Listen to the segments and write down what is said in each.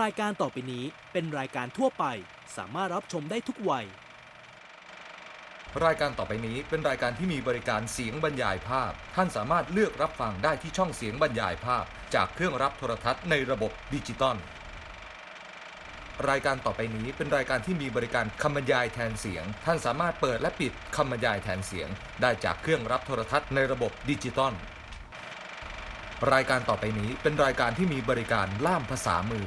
รายการต่อไปนี้เป็นรายการทั่วไป สามารถรับชมได้ทุกวัย รายการต่อไปนี้เป็นรายการที่มีบริการเสียงบรรยายภาพ ท่านสามารถเลือกรับฟังได้ที่ช่องเสียงบรรยายภาพ จากเครื่องรับโทรทัศน์ในระบบดิจิตอลรายการต่อไปนี้เป็นรายการที่มีบริการคำบรรยายแทนเสียง ท่านสามารถเปิดและปิดคำบรรยายแทนเสียง ได้จากเครื่องรับโทรทัศน์ในระบบดิจิตอลรายการต่อไปนี้เป็นรายการที่มีบริการล่ามภาษามือ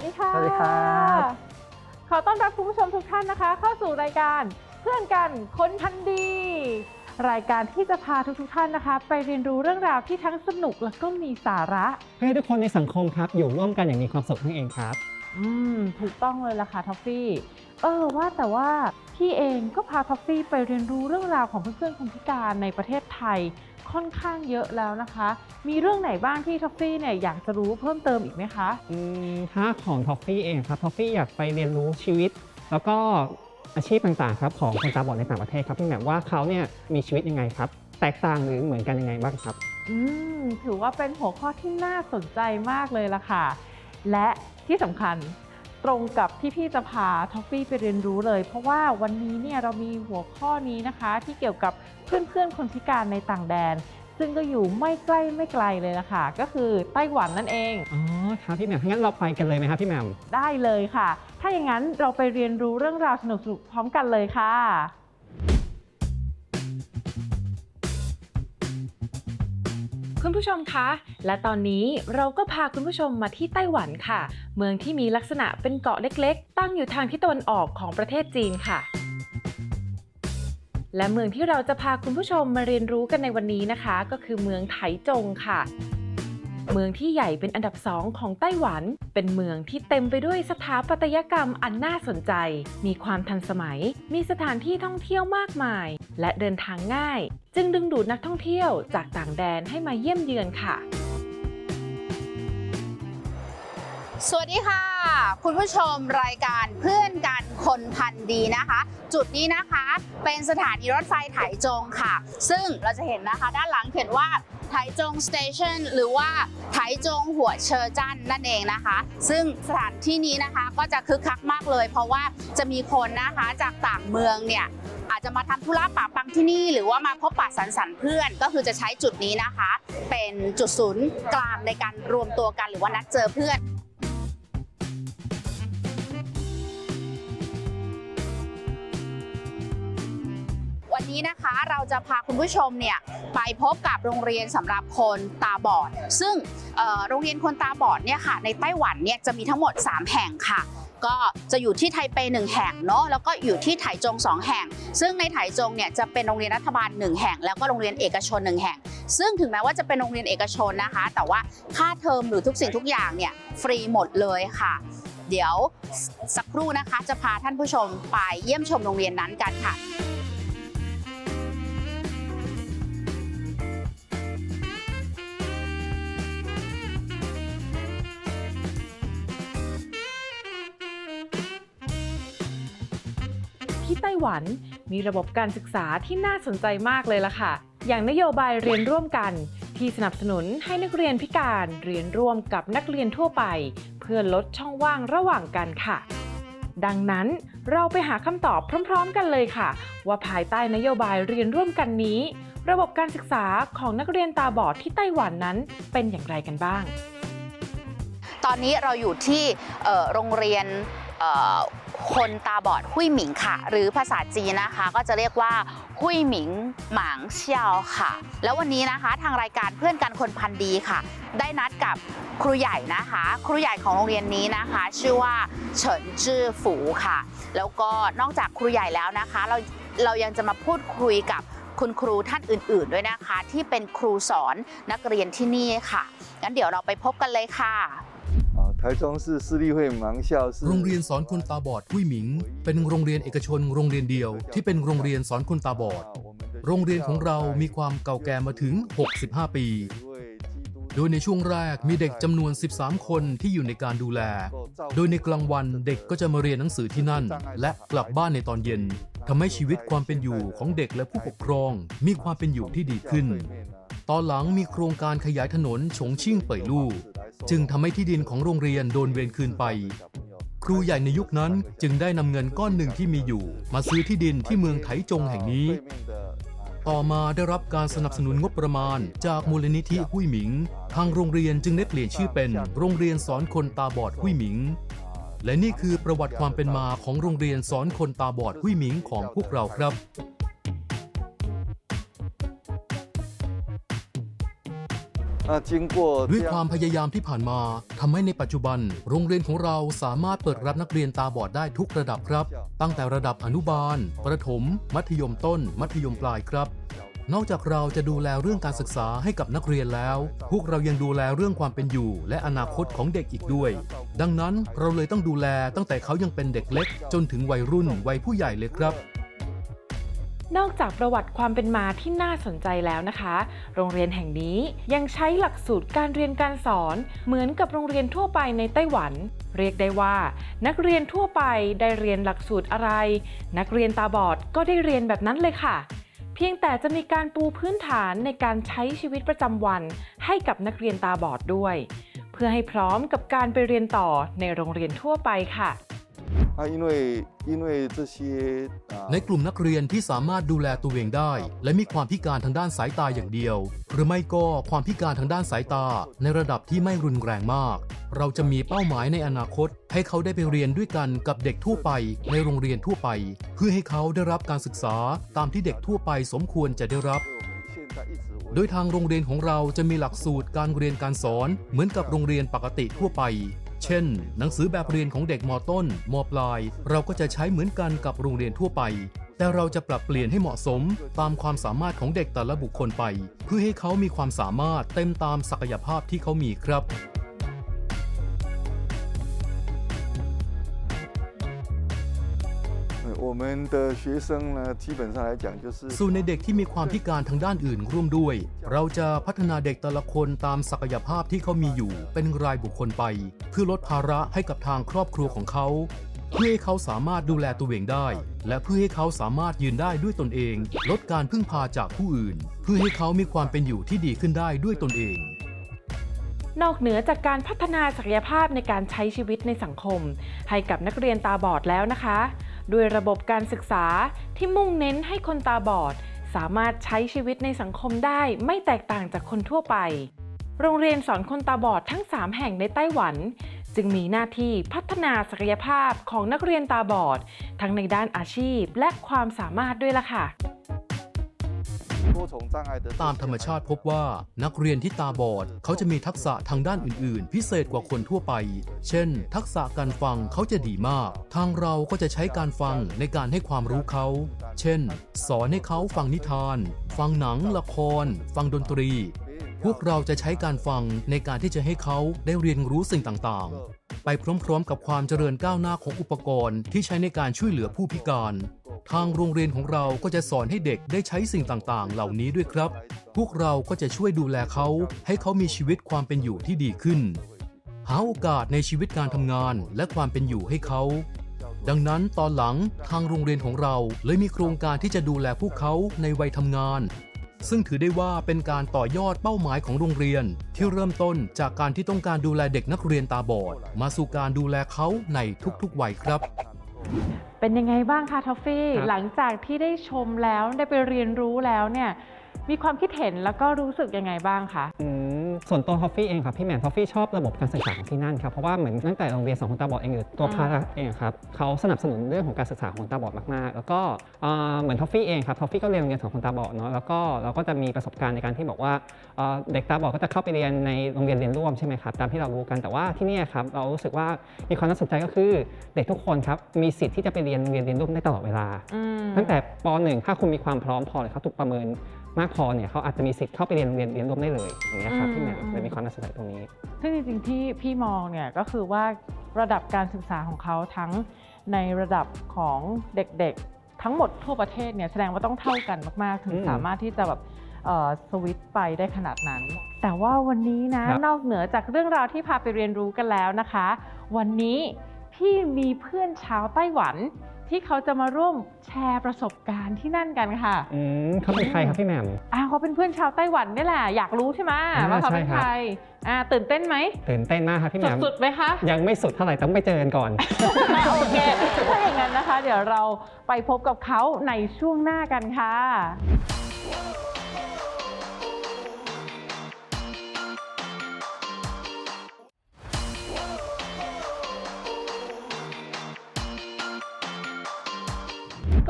สวัสดีค่ะสวัสดีครับ ขอต้อนรับคุณผู้ชมทุกท่านนะคะ เข้าสู่รายการเพื่อนกันคนพันดี รายการที่จะพาทุกๆท่านนะคะ ไปเรียนรู้เรื่องราวที่ทั้งสนุกและก็มีสาระ เพื่อให้ทุกคนในสังคมครับ อยู่ร่วมกันอย่างมีความสุขนั่นเองครับ อืม ถูกต้องเลยล่ะค่ะท็อฟฟี่ เออว่าแต่ว่าพี่เองก็พาท็อฟฟี่ไปเรียนรู้เรื่องราวของเพื่อนๆคนพิการในประเทศไทยค่อนข้างเยอะแล้วนะคะ มีเรื่องไหนบ้างที่ท็อฟฟี่เนี่ยอยากจะรู้เพิ่มเติมอีกไหมคะ อืมถ้าของทอฟฟี่เองครับทอฟฟี่อยากไปเรียนรู้ชีวิต แล้วก็อาชีพต่างๆครับของคนตาบอดในต่างประเทศครับพี่แหม่มว่าเขาเนี่ยมีชีวิตยังไงครับ แตกต่างหรือเหมือนกันยังไงบ้างครับ อืม ถือว่าเป็นหัวข้อที่น่าสนใจมากเลยล่ะค่ะ และ ที่สำคัญตรงกับที่พี่จะพาท็อฟฟี่ไปเรียนรู้เลย เพราะว่าวันนี้เนี่ยเรามีหัวข้อนี้นะคะที่เกี่ยวกับเพื่อนๆคนพิการในต่างแดน ซึ่งก็อยู่ไม่ใกล้ไม่ไกลเลยล่ะค่ะ ก็คือไต้หวันนั่นเอง อ๋อครับพี่แหม่มงั้นเราไปกันเลยไหมครับพี่แหม่มได้เลยค่ะ ถ้าอย่างนั้นเราไปเรียนรู้เรื่องราวสนุกๆพร้อมกันเลยค่ะ คุณผู้ชมคะ และตอนนี้เราก็พาคุณผู้ชมมาที่ไต้หวันค่ะ เมืองที่มีลักษณะเป็นเกาะเล็กๆ ตั้งอยู่ทางทิศตะวันออกของประเทศจีนค่ะ และเมืองที่เราจะพาคุณผู้ชมมาเรียนรู้กันในวันนี้นะคะ ก็คือเมืองไถจงค่ะ เมืองที่ใหญ่เป็นอันดับสองของไต้หวัน เป็นเมืองที่เต็มไปด้วยสถาปัตยกรรมอันน่าสนใจ มีความทันสมัย มีสถานที่ท่องเที่ยวมากมาย และเดินทางง่าย จึงดึงดูดนักท่องเที่ยวจากต่างแดนให้มาเยี่ยมเยือนค่ะ สวัสดีค่ะ คุณผู้ชมรายการเพื่อนกันคนพันดีนะคะ จุดนี้นะคะเป็นสถานีรถไฟไถจงค่ะ ซึ่งเราจะเห็นนะคะด้านหลังเขียนว่าไถจงสเตชันหรือว่าไถจงหัวเชอร์จันนั่นเองนะคะ ซึ่งสถานที่นี้นะคะก็จะคึกคักมากเลย เพราะว่าจะมีคนนะคะจากต่างเมืองเนี่ยอาจจะมาทำธุระป่าปังที่นี่ หรือว่ามาพบปะสังสรรค์เพื่อน ก็คือจะใช้จุดนี้นะคะ เป็นจุดศูนย์กลางในการรวมตัวกันหรือว่านัดเจอเพื่อน วันนี้นะคะเราจะพาคุณผู้ชมเนี่ยไปพบกับโรงเรียนสำหรับคนตาบอด ซึ่งโรงเรียนคนตาบอดเนี่ยค่ะในไต้หวันเนี่ยจะมีทั้งหมด 3 แห่งค่ะก็จะอยู่ที่ไทเปหนึ่งแห่งเนาะแล้วก็อยู่ที่ไถจงสองแห่ง ซึ่งในไถจงเนี่ยจะเป็นโรงเรียนรัฐบาลหนึ่งแห่ง แล้วก็โรงเรียนเอกชนหนึ่งแห่ง ซึ่งถึงแม้ว่าจะเป็นโรงเรียนเอกชนนะคะ แต่ว่าค่าเทอมหรือทุกสิ่งทุกอย่างเนี่ยฟรีหมดเลยค่ะ เดี๋ยวสักครู่นะคะจะพาท่านผู้ชมไปเยี่ยมชมโรงเรียนนั้นกันค่ะ หวัน มีระบบการศึกษาที่น่าสนใจมากเลยล่ะค่ะ อย่างนโยบายเรียนร่วมกัน ที่สนับสนุนให้นักเรียนพิการเรียนร่วมกับนักเรียนทั่วไป เพื่อลดช่องว่างระหว่างกันค่ะ ดังนั้นเราไปหาคำตอบพร้อม ๆ กันเลยค่ะ ว่าภายใต้นโยบายเรียนร่วมกันนี้ ระบบการศึกษาของนักเรียนตาบอดที่ไต้หวันนั้นเป็นอย่างไรกันบ้าง ตอนนี้เราอยู่ที่โรงเรียน คนตาบอดหุยหมิงค่ะ หรือภาษาจีนนะคะ ก็จะเรียกว่าหุยหมิงหมางเซียวค่ะ แล้ววันนี้นะคะทางรายการเพื่อนกันคนพันดีค่ะ ได้นัดกับครูใหญ่นะคะ ครูใหญ่ของโรงเรียนนี้นะคะ ชื่อว่าเฉินจื้อฝูค่ะ แล้วก็นอกจากครูใหญ่แล้วนะคะ เราเรายังจะมาพูดคุยกับคุณครูท่านอื่น ๆ ด้วยนะคะ ที่เป็นครูสอนนักเรียนที่นี่ค่ะงั้นเดี๋ยวเราไปพบกันเลยค่ะ， 台中市私立会盲校是 โรงเรียนสอนคนตาบอดหุ้ยหมิง เป็นโรงเรียนเอกชนโรงเรียนเดียว ที่เป็นโรงเรียนสอนคนตาบอด โรงเรียนของเรามีความเก่าแก่มาถึง 65 ปี โดยในช่วงแรกมีเด็กจำนวน 13 คนที่อยู่ในการดูแล โดยในกลางวันเด็กก็จะมาเรียนหนังสือที่นั่น และกลับบ้านในตอนเย็นทำให้ชีวิตความเป็นอยู่ของเด็กและผู้ปกครอง มีความเป็นอยู่ที่ดีขึ้น ตอนหลังมีโครงการขยายถนนฉงชิ่งเป่ยลู่ จึงทำให้ที่ดินของโรงเรียนโดนเวรคืนไป ครูใหญ่ในยุคนั้นจึงได้นำเงินก้อนหนึ่งที่มีอยู่ มาซื้อที่ดินที่เมืองไถจงแห่งนี้ ต่อมาได้รับการสนับสนุนงบประมาณ จากมูลนิธิหุ้ยหมิง ทางโรงเรียนจึงได้เปลี่ยนชื่อเป็นโรงเรียนสอนคนตาบอดหุ้ยหมิง และนี่คือประวัติความเป็นมาของโรงเรียนสอนคนตาบอดหุ้ยหมิงของพวกเราครับ ด้วย这ความ样พยายามที่ผ่านมาทำให้ในปัจจุบัน โรงเรียนของเราสามารถเปิดรับนักเรียนตาบอดได้ทุกระดับครับ ตั้งแต่ระดับอนุบาล ประถม มัธยมต้น มัธยมปลายครับนอกจากเราจะดูแลเรื่องการศึกษาให้กับนักเรียนแล้ว พวกเรายังดูแลเรื่องความเป็นอยู่ และอนาคตของเด็กอีกด้วย ดังนั้นเราเลยต้องดูแลตั้งแต่เขายังเป็นเด็กเล็ก จนถึงวัยรุ่นวัยผู้ใหญ่เลยครับ นอกจากประวัติความเป็นมาที่น่าสนใจแล้วนะคะ โรงเรียนแห่งนี้ยังใช้หลักสูตรการเรียนการสอนเหมือนกับโรงเรียนทั่วไปในไต้หวัน เรียกได้ว่า นักเรียนทั่วไปได้เรียนหลักสูตรอะไร นักเรียนตาบอดก็ได้เรียนแบบนั้นเลยค่ะ เพียงแต่จะมีการปูพื้นฐานในการใช้ชีวิตประจำวัน ให้กับนักเรียนตาบอดด้วย เพื่อให้พร้อมกับการไปเรียนต่อในโรงเรียนทั่วไปค่ะ 啊，因为因为这些啊 ในกลุ่มนักเรียนที่สามารถดูแลตัวเองได้ และมีความพิการทางด้านสายตาอย่างเดียว หรือไม่ก็ความพิการทางด้านสายตา ในระดับที่ไม่รุนแรงมาก เราจะมีเป้าหมายในอนาคต ให้เขาได้ไปเรียนด้วยกันกับเด็กทั่วไป ในโรงเรียนทั่วไป เพื่อให้เขาได้รับการศึกษาตามที่เด็กทั่วไปสมควรจะได้รับ 我们现在一直维 โดยทางโรงเรียนของเราจะมีหลักสูตรการเรียนการสอน เหมือนกับโรงเรียนปกติทั่วไป เช่น หนังสือแบบเรียนของเด็กมต้นมปลาย เราก็จะใช้เหมือนกันกับโรงเรียนทั่วไป แต่เราจะปรับเปลี่ยนให้เหมาะสมตามความสามารถของเด็กแต่ละบุคคลไป เพื่อให้เขามีความสามารถเต็มตามศักยภาพที่เขามีครับ 我们的学生呢，基本上来讲就是 ส่วนในเด็กที่มีความพิการทางด้านอื่นร่วมด้วย เราจะพัฒนาเด็กแต่ละคนตามศักยภาพที่เขามีอยู่ เป็นรายบุคคลไป เพื่อลดภาระให้กับทางครอบครัวของเขา เพื่อให้เขาสามารถดูแลตัวเองได้ และเพื่อให้เขาสามารถยืนได้ด้วยตนเอง ลดการพึ่งพาจากผู้อื่น เพื่อให้เขามีความเป็นอยู่ที่ดีขึ้นได้ด้วยตนเอง นอกเหนือจากการพัฒนาศักยภาพในการใช้ชีวิตในสังคม ให้กับนักเรียนตาบอดแล้วนะคะ ด้วยระบบการศึกษาที่มุ่งเน้นให้คนตาบอด สามารถใช้ชีวิตในสังคมได้ไม่แตกต่างจากคนทั่วไป โรงเรียนสอนคนตาบอดทั้ง 3 แห่งในไต้หวัน จึงมีหน้าที่พัฒนาศักยภาพของนักเรียนตาบอด ทั้งในด้านอาชีพและความสามารถด้วยล่ะค่ะ ตามธรรมชาติพบว่านักเรียนที่ตาบอด เขาจะมีทักษะทางด้านอื่น ๆ พิเศษกว่าคนทั่วไป เช่น ทักษะการฟังเขาจะดีมาก ทางเราก็จะใช้การฟังในการให้ความรู้เขา เช่น สอนให้เขาฟังนิทาน ฟังหนัง ละคร ฟังดนตรี พวกเราจะใช้การฟังในการที่จะให้เขาได้เรียนรู้สิ่งต่าง ๆ ไปพร้อม ๆ กับความเจริญก้าวหน้าของอุปกรณ์ที่ใช้ในการช่วยเหลือผู้พิการ ทางโรงเรียนของเราก็จะสอนให้เด็กได้ใช้สิ่งต่างๆ เหล่านี้ด้วยครับ พวกเราก็จะช่วยดูแลเขา ให้เขามีชีวิตความเป็นอยู่ที่ดีขึ้น หาโอกาสในชีวิตการทำงานและความเป็นอยู่ให้เขา ดังนั้นตอนหลังทางโรงเรียนของเราเลยมีโครงการที่จะดูแลพวกเขาในวัยทำงาน ซึ่งถือได้ว่าเป็นการต่อยอดเป้าหมายของโรงเรียน ที่เริ่มต้นจากการที่ต้องการดูแลเด็กนักเรียนตาบอด มาสู่การดูแลเขาในทุกๆวัยครับ เป็นยังไงบ้างคะทอฟฟี่ครับหลังจากที่ได้ชมแล้วได้ไปเรียนรู้แล้วเนี่ยมีความคิดเห็นแล้วก็รู้สึกยังไงบ้างคะอืม ส่วนตัวทอฟฟี่เองครับพี่แหม่มทอฟฟี่ชอบระบบการศึกษาของที่นั่นครับเพราะว่าเหมือนตั้งแต่โรงเรียนสอนคนตาบอดเองหรือตัวอืมพาร์เองครับเขาสนับสนุนเรื่องของการศึกษาของคนตาบอดมากๆ แล้วก็เอ่อเหมือนทอฟฟี่เองครับทอฟฟี่ก็เรียนโรงเรียนสอนคนตาบอดเนาะแล้วก็เราก็จะมีประสบการณ์ในการที่บอกว่าเอ่อเด็กตาบอดก็จะเข้าไปเรียนในโรงเรียนเรียนร่วมใช่ไหมครับตามที่เรารู้กันแต่ว่าที่เนี่ยครับเรารู้สึกว่ามีความน่าสนใจก็คือเด็กทุกคนครับมีสิทธิ์ที่จะไปเรียนโรงเรียนเรียนร่วมได้ตลอดเวลาอืมตั้งแต่ป .1 ถ้าคุณมีความพร้อมพอหรือเขาถูกประเมิน มากพอเนี่ยเขาอาจจะมีสิทธิ์เข้าไปเรียนโรงเรียนเรียนร่วมได้เลยอย่างเงี้ยครับอืมพี่แหม่มอืมเลยมีความน่าสนใจตรงนี้ ซึ่งจริงๆที่พี่มองเนี่ยก็คือว่าระดับการศึกษาของเขาทั้งในระดับของเด็กๆ ทั้งหมดทั่วประเทศเนี่ยแสดงว่าต้องเท่ากันมากๆ ถึงอืมสามารถที่จะแบบเอ่อสวิตช์ไปได้ขนาดนั้น แต่ว่าวันนี้นะ ครับ นอกเหนือจากเรื่องราวที่พาไปเรียนรู้กันแล้วนะคะ วันนี้พี่มีเพื่อนชาวไต้หวัน ที่เขาจะมาร่วมแชร์ประสบการณ์ที่นั่นกันค่ะ อืมเขาเป็นใครครับพี่แหม่มอ้าวเขาเป็นเพื่อนชาวไต้หวันนี่แหละ อยากรู้ใช่ไหมอ่าว่าเขาเป็นใช่ครับ ใครอ่าตื่นเต้นไหมตื่นเต้นมากครับพี่แหม่มสุดๆไหมคะ ยังไม่สุดเท่าไหร่ต้องไปเจอกันก่อน โอเค ถ้าอย่างนั้นนะคะ เดี๋ยวเราไปพบกับเขาในช่วงหน้ากันค่ะ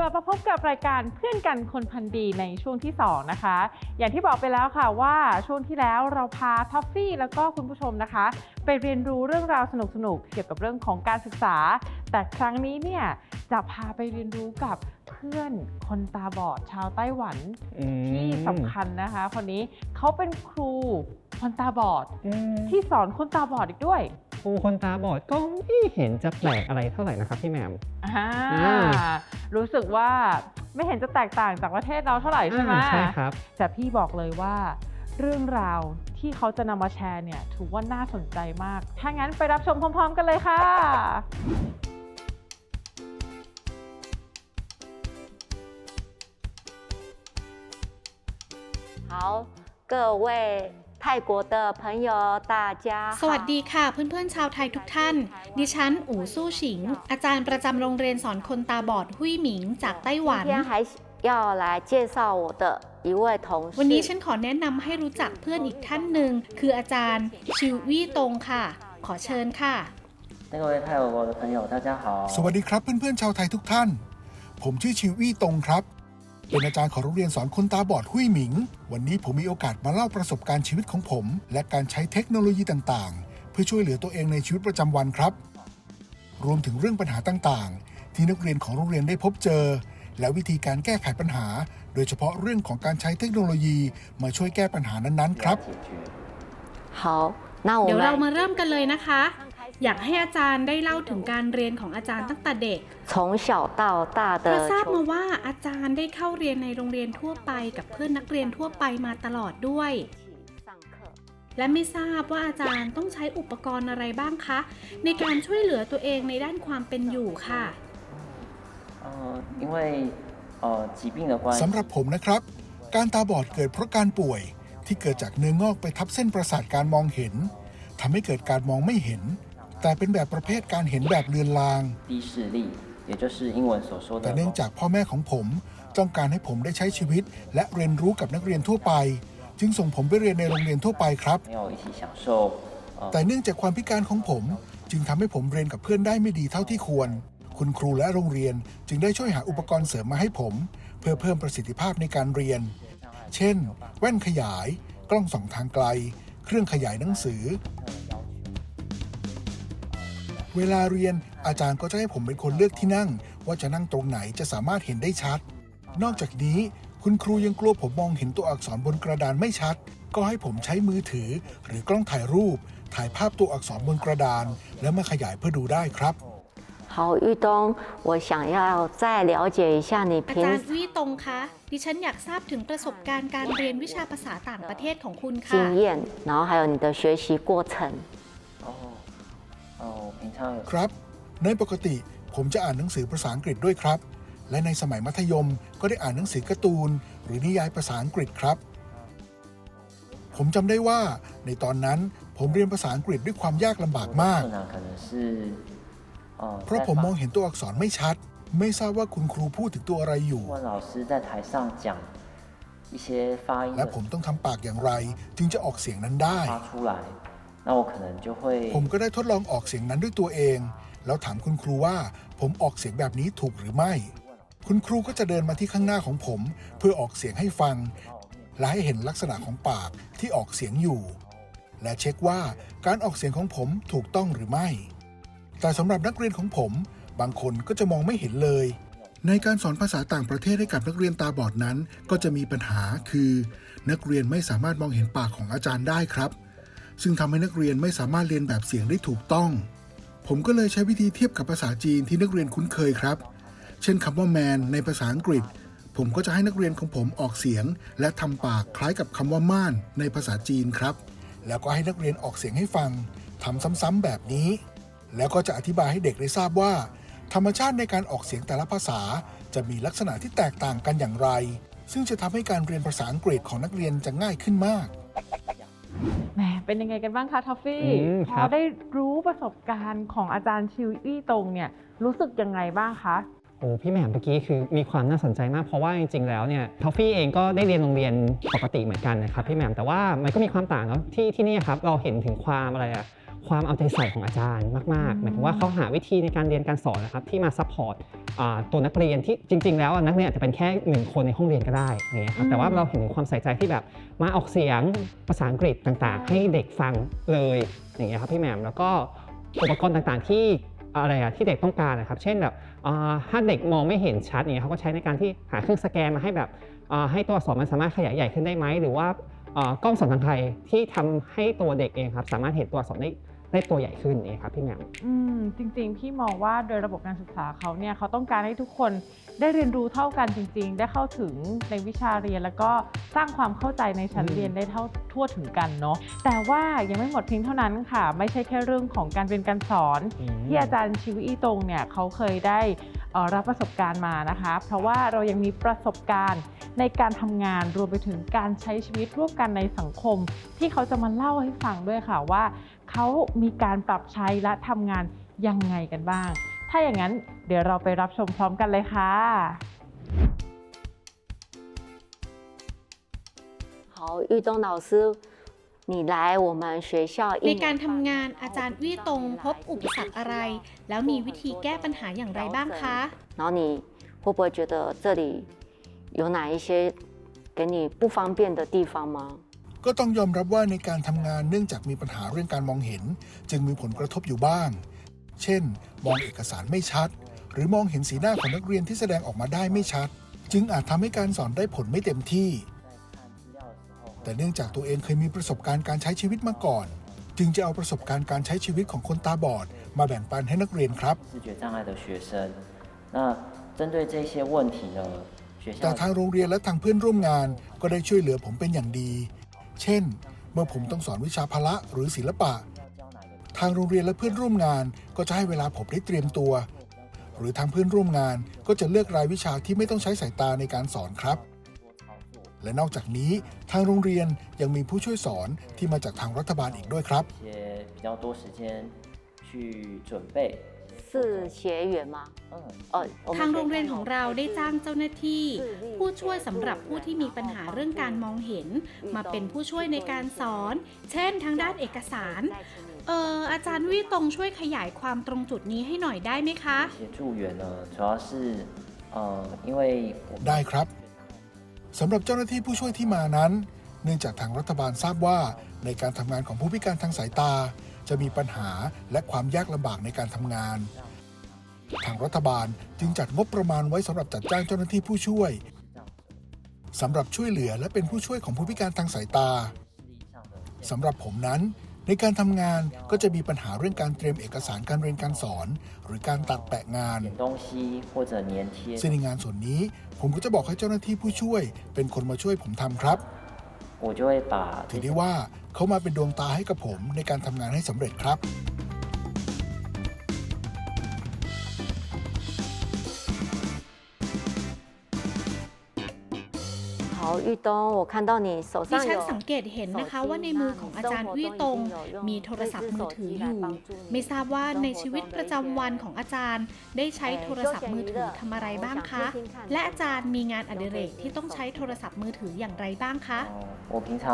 กลับมาพบกับรายการเพื่อนกันคนพันดีในช่วงที่ 2 นะคะ อย่างที่บอกไปแล้วค่ะว่าช่วงที่แล้วเราพาท็อฟฟี่แล้วก็คุณผู้ชมนะคะ ไปเรียนรู้เรื่องราวสนุกๆเกี่ยวกับเรื่องของการศึกษา แต่ครั้งนี้เนี่ยจะพาไปเรียนรู้กับเพื่อนคนตาบอดชาวไต้หวันอืมที่สำคัญนะคะคนนี้เขาเป็นครูคนตาบอดอืมที่สอนคนตาบอดอีกด้วย ครูคนตาบอดก็ไม่เห็นจะแปลกอะไรเท่าไหร่นะครับพี่แหม่ม อ่า อ่า รู้สึกว่าไม่เห็นจะแตกต่างจากประเทศเราเท่าไหร่ใช่ไหม อ่าใช่ครับ แต่พี่บอกเลยว่า เรื่องราวที่เขาจะนำมาแชร์เนี่ยถือว่าน่าสนใจมาก ถ้างั้นไปรับชมพร้อม ๆ กันเลยค่ะ 好，各位 泰国的朋友，大家好。 สวัสดีค่ะเพื่อนๆชาวไทยทุกท่าน ดิฉันอู่สู้ฉิง อาจารย์ประจำโรงเรียนสอนคนตาบอดหุยหมิงจากไต้หวัน 今天还要来介绍我的一位同事。 วันนี้ฉันขอแนะนำให้รู้จักเพื่อนอีกท่านหนึ่ง คืออาจารย์ชิววี่ตงค่ะ ขอเชิญค่ะ 各位泰国的朋友，大家好。 สวัสดีครับเพื่อนๆชาวไทยทุกท่าน ผมชื่อชิวอี้ตงครับ เป็นอาจารย์ของโรงเรียนสอนคนตาบอดหุยหมิง วันนี้ผมมีโอกาสมาเล่าประสบการณ์ชีวิตของผม และการใช้เทคโนโลยีต่างๆ เพื่อช่วยเหลือตัวเองในชีวิตประจำวันครับ รวมถึงเรื่องปัญหาต่างๆ ที่นักเรียนของโรงเรียนได้พบเจอ และวิธีการแก้ไขปัญหา โดยเฉพาะเรื่องของการใช้เทคโนโลยีมาช่วยแก้ปัญหานั้นๆครับ 解决。好，那我 เดี๋ยวเรา 们 มาเริ่มกันเลยนะคะ อยากให้อาจารย์ได้เล่าถึงการเรียนของอาจารย์ตั้งแต่เด็ก 从小到大 เพราะ 的 ทราบมา 求 ว่าอาจารย์ได้เข้าเรียนในโรงเรียนทั่วไปกับเพื่อนนักเรียนทั่วไปมาตลอดด้วย 上课。 และไม่ทราบว่าอาจารย์ต้องใช้อุปกรณ์อะไรบ้างคะ ในการช่วยเหลือตัวเองในด้านความเป็นอยู่ค่ะ 呃，因为呃疾病的关系 สำหรับผมนะครับ การตาบอดเกิดเพราะการป่วย ที่เกิดจากเนื้องอกไปทับเส้นประสาทการมองเห็นทำให้เกิดการมองไม่เห็น แต่เป็นแบบประเภทการเห็นแบบเรือนลาง แต่เนื่องจากพ่อแม่ของผม ต้องการให้ผมได้ใช้ชีวิต และเรียนรู้กับนักเรียนทั่วไป จึงส่งผมไปเรียนในโรงเรียนทั่วไปครับ แต่เนื่องจากความพิการของผม จึงทำให้ผมเรียนกับเพื่อนได้ไม่ดีเท่าที่ควร คุณครูและโรงเรียนจึงได้ช่วยหาอุปกรณ์เสริมมาให้ผม เพื่อเพิ่มประสิทธิภาพในการเรียน เช่น แว่นขยาย กล้องส่องทางไกล เครื่องขยายหนังสือ เวลาเรียนอาจารย์ก็จะให้ผมเป็นคนเลือกที่นั่ง ว่าจะนั่งตรงไหนจะสามารถเห็นได้ชัด นอกจากนี้ คุณครูยังกลัวผมมองเห็นตัวอักษรบนกระดานไม่ชัด ก็ให้ผมใช้มือถือ หรือกล้องถ่ายรูป ถ่ายภาพตัวอักษรบนกระดาน แล้วมาขยายเพื่อดูได้ครับ 好，玉东，我想要再了解一下你 อา 平 จารย์วี่ตรงคะ ดิฉันอยากทราบถึงประสบการณ์การเรียนวิชาภาษาต่างประเทศของคุณค่ะ 经验，然后还有你的学习过程。 哦哦，我平常有 ครับ ในปกติผมจะอ่านหนังสือภาษาอังกฤษด้วยครับ และในสมัยมัธยมก็ได้อ่านหนังสือการ์ตูน หรือนิยายภาษาอังกฤษครับ ผมจำได้ว่าในตอนนั้นผมเรียนภาษาอังกฤษด้วยความยากลำบากมาก 困难可能是呃 เพราะ 在 ผมมอง 发 เห็นตัวอักษรไม่ชัด ไม่ทราบว่าคุณครูพูดถึงตัวอะไรอยู่ 问老师在台上讲 一些发音 และ 的 ผมต้องทำปากอย่างไร จึงจะออกเสียงนั้นได้ 发出来， 那我可能就会 ผมก็ได้ทดลองออกเสียงนั้นด้วยตัวเอง แล้วถามคุณครูว่า ผมออกเสียงแบบนี้ถูกหรือไม่ คุณครูก็จะเดินมาที่ข้างหน้าของผม เพื่อออกเสียงให้ฟัง และให้เห็นลักษณะของปากที่ออกเสียงอยู่ และเช็คว่าการออกเสียงของผมถูกต้องหรือไม่ แต่สำหรับนักเรียนของผม บางคนก็จะมองไม่เห็นเลย ในการสอนภาษาต่างประเทศให้กับนักเรียนตาบอดนั้น ก็จะมีปัญหาคือ นักเรียนไม่สามารถมองเห็นปากของอาจารย์ได้ครับ ซึ่งทำให้นักเรียนไม่สามารถเรียนแบบเสียงได้ถูกต้อง ผมก็เลยใช้วิธีเทียบกับภาษาจีนที่นักเรียนคุ้นเคยครับ เช่นคำว่า man ในภาษาอังกฤษ ผมก็จะให้นักเรียนของผมออกเสียง และทำปากคล้ายกับคำว่าม่านในภาษาจีนครับ แล้วก็ให้นักเรียนออกเสียงให้ฟังทำซ้ำๆแบบนี้ แล้วก็จะอธิบายให้เด็กได้ทราบว่า ธรรมชาติในการออกเสียงแต่ละภาษา จะมีลักษณะที่แตกต่างกันอย่างไร ซึ่งจะทำให้การเรียนภาษาอังกฤษของนักเรียนจะง่ายขึ้นมาก แหมเป็นยังไงกันบ้างคะทอฟฟี่อืมพครัอบ ได้รู้ประสบการณ์ของอาจารย์ชิวอี้ตรงเนี่ยรู้สึกยังไงบ้างคะ โอ้พี่แหม่มเมื่อกี้คือมีความน่าสนใจมากเพราะว่าจริงๆแล้วเนี่ยทอฟฟี่เองก็ได้เรียนโรงเรียนปกติเหมือนกันนะครับพี่แหม่มแต่ว่ามันก็มีความต่างแล้วที่ที่นี่ครับเราเห็นถึงความอะไรอะ ความเอาใจใส่ของอาจารย์มากๆหมายถึงว่าเขาหาวิธีในการเรียนการสอนนะครับที่มาซัพพอร์ตอ่าตัวนักเรียนที่จริง ๆ แล้วอะนักเรียนอาจจะเป็นแค่หนึ่งคนในห้องเรียนก็ได้อย่างเงี้ยครับแต่ว่าเราเห็นถึงความใส่ใจที่แบบมาออกเสียงภาษาอังกฤษต่างๆ ให้เด็กฟังเลยอย่างเงี้ยครับพี่แหม่มแล้วก็อุปกรณ์ต่างๆที่อะไรอะที่เด็กต้องการนะครับ เช่นแบบอ่าถ้าเด็กมองไม่เห็นชัดอย่างเงี้ยเขาก็ใช้ในการที่หาเครื่องสแกนมาให้แบบอ่าให้ตัวอักษรมันสามารถขยายใหญ่ขึ้นได้ไหมหรือว่าอ่ากล้องส่องทางไกลที่ทำให้ตัวเด็กเองครับสามารถเห็นตัวอักษรได้ ได้ตัวใหญ่ขึ้นนี่ครับพี่แหม่มอืมจริงๆ พี่มองว่าโดยระบบการศึกษาเขาเนี่ยเขาต้องการให้ทุกคนได้เรียนรู้เท่ากันจริง ๆ ได้เข้าถึงในวิชาเรียน แล้วก็สร้างความเข้าใจในชั้นอืมเรียนได้เท่าทั่วถึงกันเนาะแต่ว่ายังไม่หมดเพียงเท่านั้นค่ะ ไม่ใช่แค่เรื่องของการเรียนการสอน ที่อาจารย์ชิวอีตงเนี่ยเขาเคยได้เอ่อรับประสบการณ์มานะคะ เพราะว่าเรายังมีประสบการณ์ในการทำงานรวมไปถึงการใช้ชีวิตร่วมกันในสังคม ที่เขาจะมาเล่าให้ฟังด้วยค่ะว่า เขามีการปรับใช้และทำงานยังไงกันบ้าง ถ้าอย่างนั้นเดี๋ยวเราไปรับชมพร้อมกันเลยค่ะ 好，玉东老师，你来我们学校一 ใน 年 การทำ 半 งานอาจารย์วี่ตงพบอุปสรรคอะไร แล้วมีวิธีแก้ปัญหาอย่างไรบ้างคะ 然后你会不会觉得这里有哪一些给你不方便的地方吗？ ก็ต้องยอมรับว่าในการทำงานเนื่องจากมีปัญหาเรื่องการมองเห็น จึงมีผลกระทบอยู่บ้าง เช่น มองเอกสารไม่ชัด หรือมองเห็นสีหน้าของนักเรียนที่แสดงออกมาได้ไม่ชัด จึงอาจทำให้การสอนได้ผลไม่เต็มที่ แต่เนื่องจากตัวเองเคยมีประสบการณ์การใช้ชีวิตมาก่อน จึงจะเอาประสบการณ์การใช้ชีวิตของคนตาบอด มาแบ่งปันให้นักเรียนครับแต่ทางโรงเรียนและทางเพื่อนร่วมงานก็ได้ช่วยเหลือผมเป็นอย่างดี เช่น เมื่อผมต้องสอนวิชาพละหรือศิลปะ ทางโรงเรียนและเพื่อนร่วมงานก็จะให้เวลาผมได้เตรียมตัว หรือทางเพื่อนร่วมงานก็จะเลือกรายวิชาที่ไม่ต้องใช้สายตาในการสอนครับ และนอกจากนี้ทางโรงเรียนยังมีผู้ช่วยสอนที่มาจากทางรัฐบาลอีกด้วยครับ 一些比较多时间去准备。是学员吗？嗯，哦，我们 ทาง 学 โรงเรียน 校 ของ 有 เรา 派 ได้ 驻 จ้างเจ้าหน้าที่ 视力 ผู้ช่วย 的 สำหรับผู้ที่มีปัญหาเรื่องการมองเห็น มาเป็นผู้ช่วยในการสอน เช่น ทางด้านเอกสาร เอออาจารย์วี่ตงช่วยขยายความตรงจุดนี้ให้หน่อยได้ไหมคะ 协助员呢，主要是呃，因为我们 ได้ครับสำหรับเจ้าหน้าที่ผู้ช่วยที่มานั้น เนื่องจากทางรัฐบาลทราบว่า ในการทำงานของผู้พิการทางสายตา จะมีปัญหาและความยากลำบากในการทำงาน ทางรัฐบาลจึงจัดงบประมาณไว้สำหรับจัดจ้างเจ้าหน้าที่ผู้ช่วยสำหรับช่วยเหลือและเป็นผู้ช่วยของผู้พิการทางสายตาสำหรับผมนั้นในการทำงานก็จะมีปัญหาเรื่องการเตรียมเอกสารการเรียนการสอน หรือการตัดแปะงานซึ่งในงานส่วนนี้ ผมก็จะบอกให้เจ้าหน้าที่ผู้ช่วย เป็นคนมาช่วยผมทำครับ ถือได้ว่าเขามาเป็นดวงตาให้กับผมในการทำงานให้สำเร็จครับ 玉东，我看到你手 ดิ 上 ฉัน 有 สังเกตเห็นนะคะ ว่าในมือของอาจารย์วี่ตง มีโทรศัพท์มือถืออยู่ ไม่ทราบว่าในชีวิตประจำวันของอาจารย์ ได้ใช้โทรศัพท์มือถือทำอะไรบ้างคะ และอาจารย์มีงานอดิเรกที่ต้องใช้โทรศัพท์มือถืออย่างไรบ้างคะ 哦我平常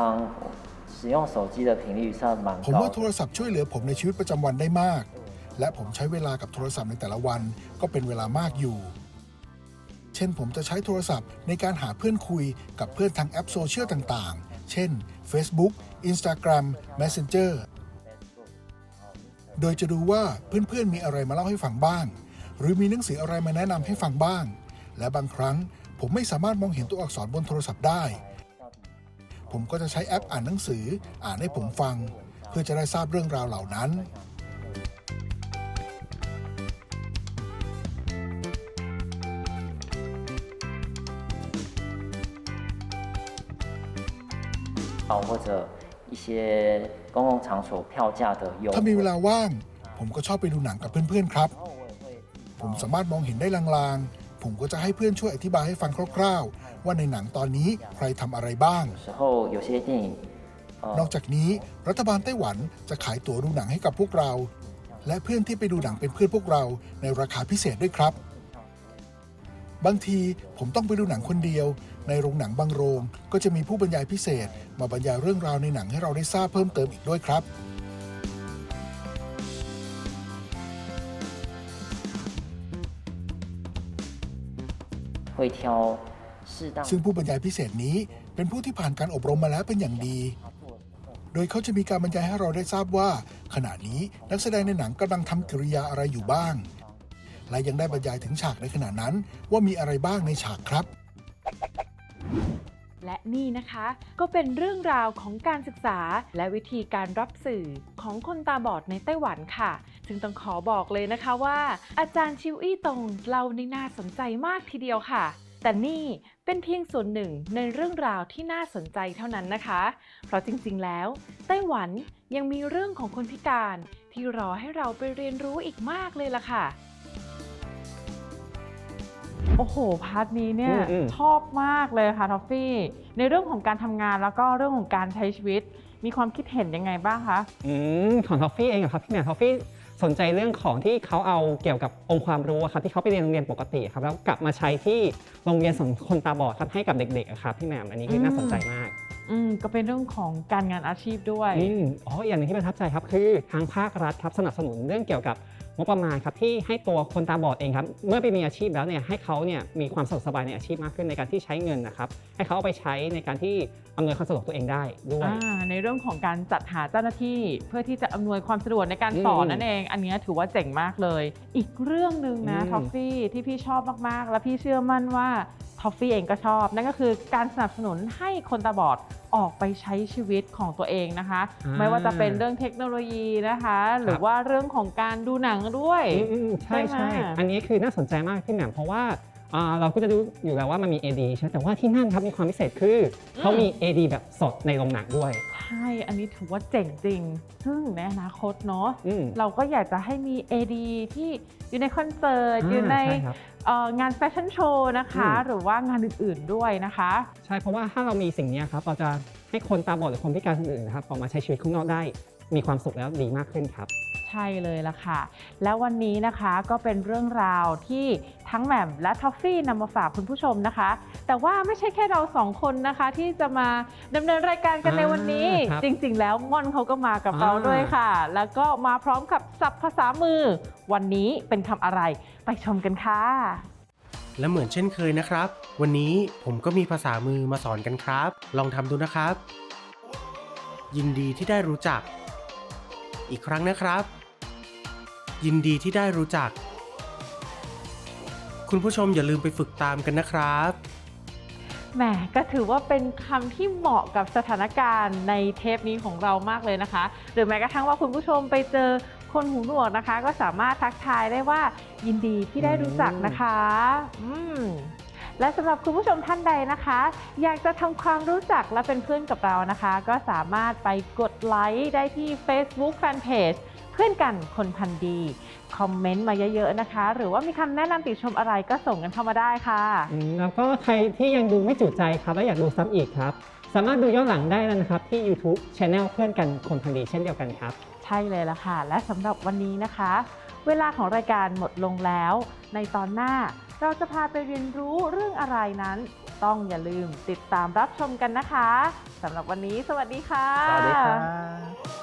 使用手机的频率算蛮 ผม 高 ว่าโท 的 ร。ศัพท์ช่วยเหลือผมในชีวิตประจำวันได้มาก และผมใช้เวลากับโทรศัพท์ในแต่ละวันก็เป็นเวลามากอยู่ เช่น ผมจะใช้โทรศัพท์ในการหาเพื่อนคุยกับเพื่อนทางแอปโซเชียลต่างๆ เช่น Facebook Instagram Messenger โดยจะดูว่าเพื่อนๆมีอะไรมาเล่าให้ฟังบ้าง หรือมีหนังสืออะไรมาแนะนำให้ฟังบ้าง และบางครั้งผมไม่สามารถมองเห็นตัวอักษรบนโทรศัพท์ได้ ผมก็จะใช้แอปอ่านหนังสือ อ่านให้ผมฟัง เพื่อจะได้ทราบเรื่องราวเหล่านั้น 哦，或者一些公共场所票价的优 ถ้ามีเว 惠。 ลาว่าง ผมก็ชอบไปดูหนังกับเพื่อนๆครับ 然后我也会自己 ผมสามารถมองเห็นได้ลางๆ ผมก็จะให้เพื่อนช่วยอธิบายให้ฟังคร่าวๆ ว่าในหนังตอนนี้ใครทำอะไรบ้าง 有时候有些电影， น 呃 อก，จากนี้รัฐบาลไต้หวันจะขายตั๋วดูหนังให้กับพวกเรา และเพื่อนที่ไปดูหนังเป็นเพื่อนพวกเราในราคาพิเศษด้วยครับ บางทีผมต้องไปดูหนังคนเดียว ในโรงหนังบางโรง ก็จะมีผู้บรรยายพิเศษ มาบรรยายเรื่องราวในหนังให้เราได้ทราบเพิ่มเติมอีกด้วยครับ 会挑适当 ซึ่งผู้บรรยายพิเศษนี้เป็นผู้ที่ผ่านการอบรมมาแล้วเป็นอย่างดี โดยเขาจะมีการบรรยายให้เราได้ทราบว่า ขณะนี้นักแสดงในหนังกำลังทำกิริยาอะไรอยู่บ้าง และยังได้บรรยายถึงฉากในขณะนั้น ว่ามีอะไรบ้างในฉากครับ และนี่นะคะ ก็เป็นเรื่องราวของการศึกษาและวิธีการรับสื่อของคนตาบอดในไต้หวันค่ะ ซึ่งต้องขอบอกเลยนะคะว่า อาจารย์ชิวอี้ตงเล่าในน่าสนใจมากทีเดียวค่ะแต่นี่เป็นเพียงส่วนหนึ่งในเรื่องราวที่น่าสนใจเท่านั้นนะคะ เพราะจริงๆ แล้ว ไต้หวันยังมีเรื่องของคนพิการที่รอให้เราไปเรียนรู้อีกมากเลยล่ะค่ะ โอ้โห พาร์ทนี้เนี่ยอืมอืม ชอบมากเลยค่ะทอฟฟี่ ในเรื่องของการทำงานแล้วก็เรื่องของการใช้ชีวิต มีความคิดเห็นยังไงบ้างคะ อืมของทอฟฟี่เองอะครับพี่แหม่มทอฟฟี่สนใจเรื่องของที่เขาเอาเกี่ยวกับองค์ความรู้อะครับที่เขาไปเรียนโรงเรียนปกติครับแล้วกลับมาใช้ที่โรงเรียนสอนคนตาบอดครับให้กับเด็กๆอะครับพี่แหม่มอันนี้คือน่าสนใจมาก อืมก็เป็นเรื่องของการงานอาชีพด้วย อืมอ๋ออย่างหนึงที่ประทับใจครับคือทางภาครัฐครับสนับสนุนเรื่องเกี่ยวกับ งบประมาณครับที่ให้ตัวคนตาบอดเองครับเมื่อไปมีอาชีพแล้วเนี่ยให้เขาเนี่ยมีความสะดวกสบายในอาชีพมากขึ้นในการที่ใช้เงินนะครับให้เขาเอาไปใช้ในการที่ อำนวยความสะดวกตัวเองได้ด้วย อ่าในเรื่องของการจัดหาเจ้าหน้าที่เพื่อที่จะอำนวยความสะดวกในการสอนอืมนั่นเอง อันเนี้ยถือว่าเจ๋งมากเลย อีกเรื่องหนึ่งนะอืมทอฟฟี่ที่พี่ชอบมากๆ และพี่เชื่อมั่นว่าทอฟฟี่เองก็ชอบ นั่นก็คือการสนับสนุนให้คนตาบอดออกไปใช้ชีวิตของตัวเองนะคะอ่าไม่ว่าจะเป็นเรื่องเทคโนโลยีนะคะ หรือว่าเรื่องของการดูหนังด้วย อืมอืมใช่ใช่ใช่ไหมอันนี้คือน่าสนใจมากพี่แหม่มเพราะว่า อ่าเราก็จะรู้อยู่แล้วว่ามันมี AD ใช่ไหมแต่ว่าที่นั่นครับมีความพิเศษคืออเขามี AD แบบสดในโรงหนังด้วย ใช่ อันนี้ถือว่าเจ๋งจริง ซึ่งในอนาคตเนาะ อืม เราก็อยากจะให้มี AD ที่อยู่ในคอนเสิร์ตอ่าอยู่ในใช่ครับ เอ่องานแฟชั่นโชว์นะคะ อืม หรือว่างานอื่นๆด้วยนะคะ ใช่เพราะว่าถ้าเรามีสิ่งเนี้ยครับเราจะให้คนตาบอดหรือคนพิการคนอื่นนะครับออกมาใช้ชีวิตข้างนอกได้ มีความสุขแล้วดีมากขึ้นครับ ใช่เลยล่ะค่ะ แล้ววันนี้นะคะก็เป็นเรื่องราวที่ทั้งแหม่มและทอฟฟี่นำมาฝากคุณผู้ชมนะคะ แต่ว่าไม่ใช่แค่เราสองคนนะคะที่จะมาดำเนินรายการกันในวันนี้ อ่าครับจริง ๆ แล้วม่อนเขาก็มากับเราอ่า ด้วยค่ะ แล้วก็มาพร้อมกับศัพท์ภาษามือ วันนี้เป็นคำอะไรไปชมกันค่ะ และเหมือนเช่นเคยนะครับ วันนี้ผมก็มีภาษามือมาสอนกันครับ ลองทำดูนะครับ ยินดีที่ได้รู้จัก อีกครั้งนะครับ ยินดีที่ได้รู้จัก คุณผู้ชมอย่าลืมไปฝึกตามกันนะครับ แหมก็ถือว่าเป็นคำที่เหมาะกับสถานการณ์ในเทปนี้ของเรามากเลยนะคะ หรือแม้กระทั่งว่าคุณผู้ชมไปเจอคนหูหนวกนะคะ ก็สามารถทักทายได้ว่ายินดีที่ได้รู้จักนะคะ อืม และสำหรับคุณผู้ชมท่านใดนะคะ อยากจะทำความรู้จักและเป็นเพื่อนกับเรานะคะ ก็สามารถไปกดไลค์ได้ที่ Facebook Fanpage เพื่อนกันคนพันธุ์ดี คอมเมนต์มาเยอะๆนะคะ หรือว่ามีคำแนะนำติชมอะไรก็ส่งกันเข้ามาได้ค่ะ อืมแล้วก็ใครที่ยังดูไม่จุใจครับและอยากดูซ้ำอีกครับ สามารถดูย้อนหลังได้แล้วนะครับ ที่ YouTube Channel เพื่อนกันคนพันดีเช่นเดียวกันครับ ใช่เลยละค่ะ และสำหรับวันนี้นะคะ เวลาของรายการหมดลงแล้ว ในตอนหน้า เราจะพาไปเรียนรู้เรื่องอะไรนั้น ต้องอย่าลืมติดตามรับชมกันนะคะสำหรับวันนี้ สวัสดีค่ะ สวัสดีครับ